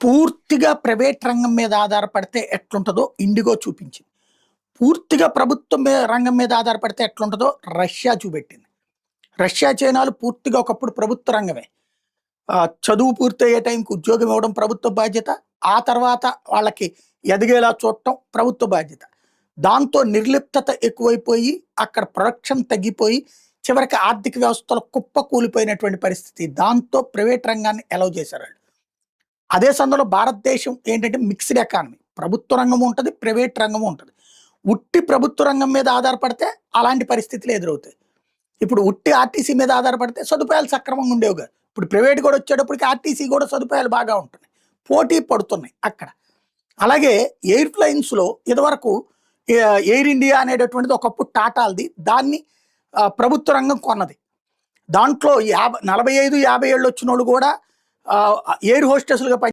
పూర్తిగా ప్రైవేట్ రంగం మీద ఆధారపడితే ఎట్లుంటుందో ఇండిగో చూపించింది. పూర్తిగా ప్రభుత్వం మీద రంగం మీద ఆధారపడితే ఎట్లుంటుందో రష్యా చూపెట్టింది. రష్యా చైనాలు పూర్తిగా ఒకప్పుడు ప్రభుత్వ రంగమే. చదువు పూర్తయ్యే టైంకి ఉద్యోగం ఇవ్వడం ప్రభుత్వ బాధ్యత ఆ తర్వాత వాళ్ళకి ఎదిగేలా చూడటం ప్రభుత్వ బాధ్యత. దాంతో నిర్లిప్తత ఎక్కువైపోయి అక్కడ ప్రొడక్షన్ తగ్గిపోయి చివరికి ఆర్థిక వ్యవస్థలో కుప్ప కూలిపోయినటువంటి పరిస్థితి. దాంతో ప్రైవేట్ రంగాన్ని అలౌ చేశారు అదే సందర్భంలో భారతదేశం ఏంటంటే మిక్స్డ్ ఎకానమీ ప్రభుత్వ రంగం ఉంటుంది ప్రైవేట్ రంగం ఉంటుంది. ఉట్టి ప్రభుత్వ రంగం మీద ఆధారపడితే అలాంటి పరిస్థితులు ఎదురవుతాయి. ఇప్పుడు ఉట్టి ఆర్టీసీ మీద ఆధారపడితే సదుపాయాలు సక్రమంగా ఉండేవి కాదు. ఇప్పుడు ప్రైవేట్ కూడా వచ్చేటప్పటికి ఆర్టీసీ కూడా సదుపాయాలు బాగా ఉంటున్నాయి. పోటీ పడుతున్నాయి అక్కడ. అలాగే ఎయిర్ లైన్స్లో ఇదివరకు ఏ- ఎయిర్ ఇండియా అనేటటువంటిది ఒకప్పుడు టాటాలది. దాన్ని ప్రభుత్వ రంగం కొన్నది. దాంట్లో యాభై నలభై ఐదు యాభై ఏళ్ళు వచ్చిన వాళ్ళు కూడా ఎయిర్ హోస్టెస్లుగా పని